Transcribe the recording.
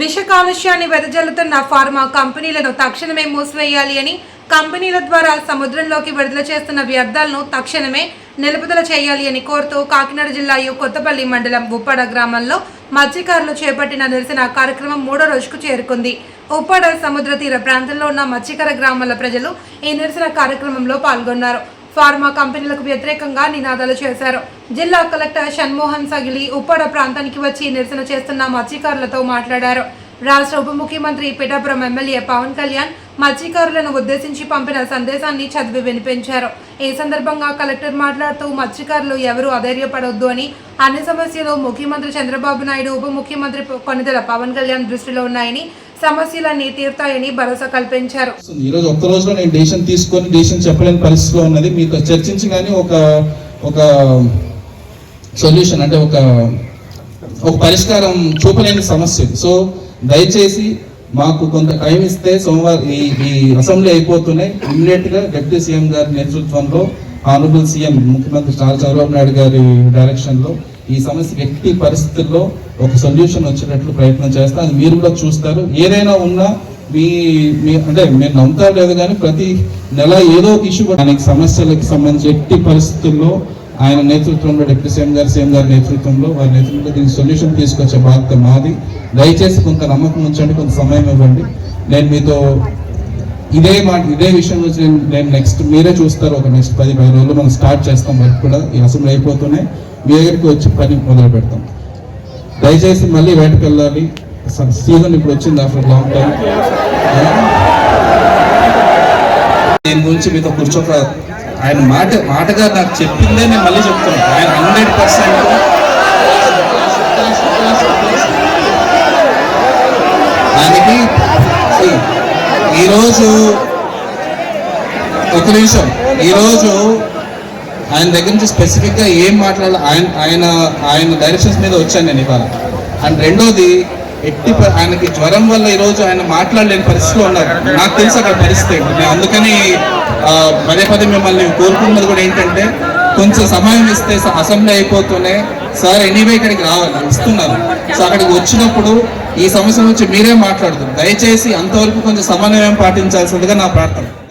విష కాలుష్యాన్ని వెదజల్లుతున్న ఫార్మా కంపెనీలను తక్షణమే మూసివేయాలి అని కంపెనీల ద్వారా సముద్రంలోకి విడుదల చేస్తున్న వ్యర్థాలను తక్షణమే నిలుపుదల చేయాలి అని కోరుతూ కాకినాడ జిల్లా యు కొత్తపల్లి మండలం ఉప్పాడ గ్రామంలో మత్స్యకారులు చేపట్టిన నిరసన కార్యక్రమం మూడో రోజుకు చేరుకుంది. ఉప్పాడ సముద్ర తీర ప్రాంతంలో ఉన్న మత్స్యకార గ్రామాల ప్రజలు ఈ నిరసన కార్యక్రమంలో పాల్గొన్నారు. ఫార్మా కంపెనీలకు వ్యతిరేకంగా నినాదాలు చేశారు. జిల్లా కలెక్టర్ షణ్మోహన్ సగిలి ఉప్పాడ ప్రాంతానికి వచ్చి నిరసన చేస్తున్న మత్స్యకారులతో మాట్లాడారు. రాష్ట్ర ఉప ముఖ్యమంత్రి పిఠాపురం ఎమ్మెల్యే పవన్ కళ్యాణ్ మత్స్యకారులను ఉద్దేశించి పంపిన సందేశాన్ని చదివి వినిపించారు. ఈ సందర్భంగా కలెక్టర్ మాట్లాడుతూ మత్స్యకారులు ఎవరూ అధైర్యపడొద్దు అని అన్ని సమస్యలు ముఖ్యమంత్రి చంద్రబాబు నాయుడు ఉప ముఖ్యమంత్రి కొనిదెల పవన్ కళ్యాణ్ దృష్టిలో ఉన్నాయని సమస్యలన్నీ తీరుతాయని భరోసా కల్పించారు. వస్తుంది. ఈ రోజు ఒక్క రోజులో నేను డెసిషన్ తీసుకొని డెసిషన్ చెప్పలేని పరిస్థితిలో ఉన్నది. మీకు చర్చించి కానీ ఒక ఒక సొల్యూషన్ అంటే ఒక ఒక పరిష్కారం చూపలేని సమస్య. సో దయచేసి మాకు కొంత టైం ఇస్తే సోమవారం ఈ ఈ అసెంబ్లీ అయిపోతున్నాయి. ఇమ్మీడియట్గా డిప్యూటీ సీఎం గారి నేతృత్వంలో ఆనరబుల్ సీఎం ముఖ్యమంత్రి నారా చంద్రబాబు నాయుడు గారి డైరెక్షన్లో ఈ సమస్య ఎట్టి పరిస్థితుల్లో ఒక సొల్యూషన్ వచ్చేటట్లు ప్రయత్నం చేస్తాం అది మీరు కూడా చూస్తారు. ఏదైనా ఉన్నా మీ మీ అంటే మీరు నమ్ముతారు లేదు కానీ ప్రతి నెల ఏదో ఒక ఇష్యూ దానికి సమస్యలకు సంబంధించి ఎట్టి పరిస్థితుల్లో ఆయన నేతృత్వంలో డిప్యూటీ సీఎం గారు సీఎం గారి నేతృత్వంలో వారి నేతృత్వంలో దీనికి సొల్యూషన్ తీసుకొచ్చే బాధ్యత మాది. దయచేసి కొంత నమ్మకం ఉంచండి కొంత సమయం ఇవ్వండి. నేను మీతో ఇదే మాట ఇదే విషయం గురించి నేను నెక్స్ట్ మీరే చూస్తారు. ఒక నెక్స్ట్ పది పది రోజులు మనం స్టార్ట్ చేస్తాం వర్క్ కూడా. ఈ అసెంబ్లీ అయిపోతున్నాయి మీ దగ్గరికి వచ్చి పని మొదలు పెడతాం. దయచేసి మళ్ళీ బయటకు వెళ్ళాలి. సీజన్ ఇప్పుడు వచ్చింది ఆఫ్టర్ లాంగ్ టైం దీని గురించి మీతో కూర్చోక ఆయన మాట మాటగా నాకు చెప్పిందే నేను మళ్ళీ చెప్తాను ఆయన హండ్రెడ్ పర్సెంట్ ఆయనకి ఈరోజు ఒక నిమిషం. ఈరోజు ఆయన దగ్గర నుంచి స్పెసిఫిక్గా ఏం మాట్లాడాలి ఆయన ఆయన ఆయన డైరెక్షన్స్ మీద వచ్చాను నేను ఇవాళ. అండ్ రెండోది ఎట్టి ఆయనకి జ్వరం వల్ల ఈరోజు ఆయన మాట్లాడలేని పరిస్థితిలో ఉన్నారు. నాకు తెలుసు అక్కడ పరిస్థితి. నేను అందుకని ఆ, పదే పదే మిమ్మల్ని కోరుకున్నది కూడా ఏంటంటే కొంచెం సమయం ఇస్తే అసెంబ్లీ అయిపోతూనే సార్ ఎనీవే ఇక్కడికి రావాలి ఇస్తున్నారు. సో అక్కడికి వచ్చినప్పుడు ఈ సమస్య గురించి మీరే మాట్లాడుతారు దయచేసి అంతవరకు కొంచెం సమన్వయం పాటించాల్సిందిగా నా ప్రార్థన.